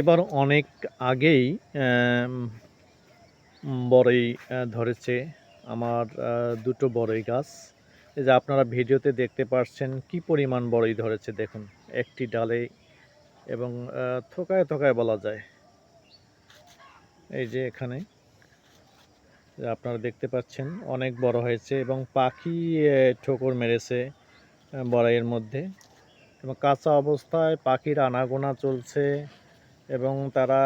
এবার অনেক আগেই বড়ই ধরেছে আমার দুটো বড়ই গাছ। এই যে আপনারা ভিডিওতে দেখতে পাচ্ছেন কি পরিমাণ বড়ই ধরেছে দেখুন, একটি ডালে এবং থোকায় থোকায় বলা যায়। এই যে এখানে আপনারা দেখতে পাচ্ছেন, অনেক বড় হয়েছে এবং পাখি ঠোকর মেরেছে বড়াইয়ের মধ্যে। এবং কাঁচা অবস্থায় পাখির আনাগোনা চলছে। এবং তারা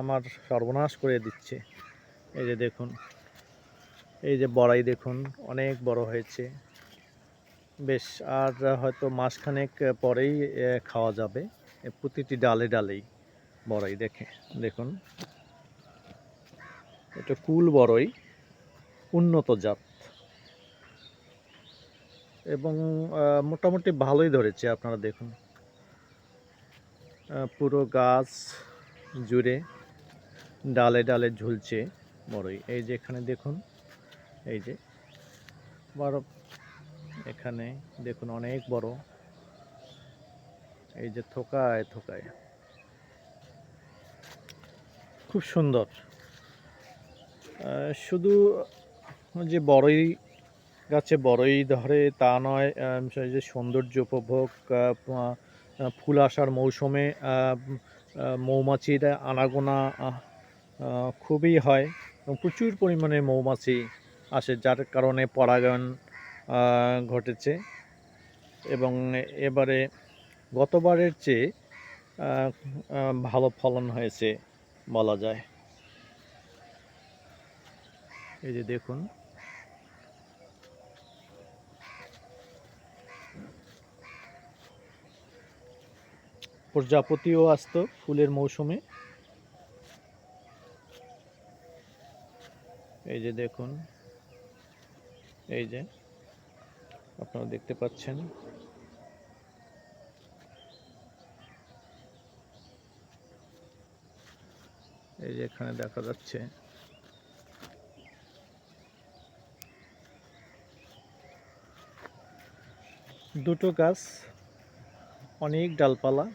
আমার সর্বনাশ করে দিচ্ছে। এই যে দেখুন, এই যে বড়াই দেখুন, অনেক বড় হয়েছে। বেশ, আর হয়তো মাসখানেক পরেই খাওয়া যাবে। প্রতিটি ডালে ডালেই বড়াই দেখে, দেখুন। এটা কুল বড়ই, উন্নত জাত। এবং মোটামুটি ভালোই ধরেছে, আপনারা দেখুন। পুরো গাছ জুড়ে ডালে ডালে ঝুলছে বড়ই এই যে এখানে দেখুন, এই যে বড় এখানে দেখুন অনেক বড়। এই যে থোকায় থোকায়। খুব সুন্দর। শুধু যে বড়ই গাছে বড়ই ধরে তা নয় যে সৌন্দর্য উপভোগ ফুল আসার মৌসুমে মৌমাছির আনাগোনা খুবই হয় এবং প্রচুর পরিমাণে মৌমাছি আসে, যার কারণে পরাগায়ন ঘটেছে। এবং এবারে গতবারের চেয়ে ভালো ফলন হয়েছে বলা যায়। এই যে দেখুন। প্রজাপতিও আসতো ফুলের মৌসুমে। এই যে দেখুন, এই যে আপনারা দেখতে পাচ্ছেন। এই যে এখানে দেখা যাচ্ছে দুটো গাছ, অনেক ডালপালা।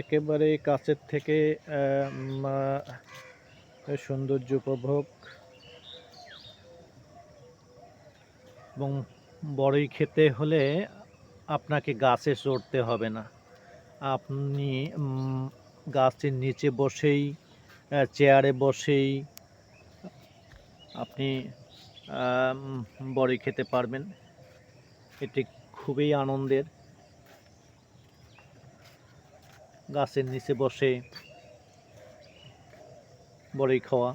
একেবারে কাছের থেকে সৌন্দর্য উপভোগ এবং বড়ই খেতে হলে আপনাকে গাছে চড়তে হবে না। আপনি গাছের নিচে বসেই চেয়ারে বসেই আপনি বড়ি খেতে পারবেন। এটি খুবই আনন্দের। গাছের নিচে বসে বড়ি খাওয়া।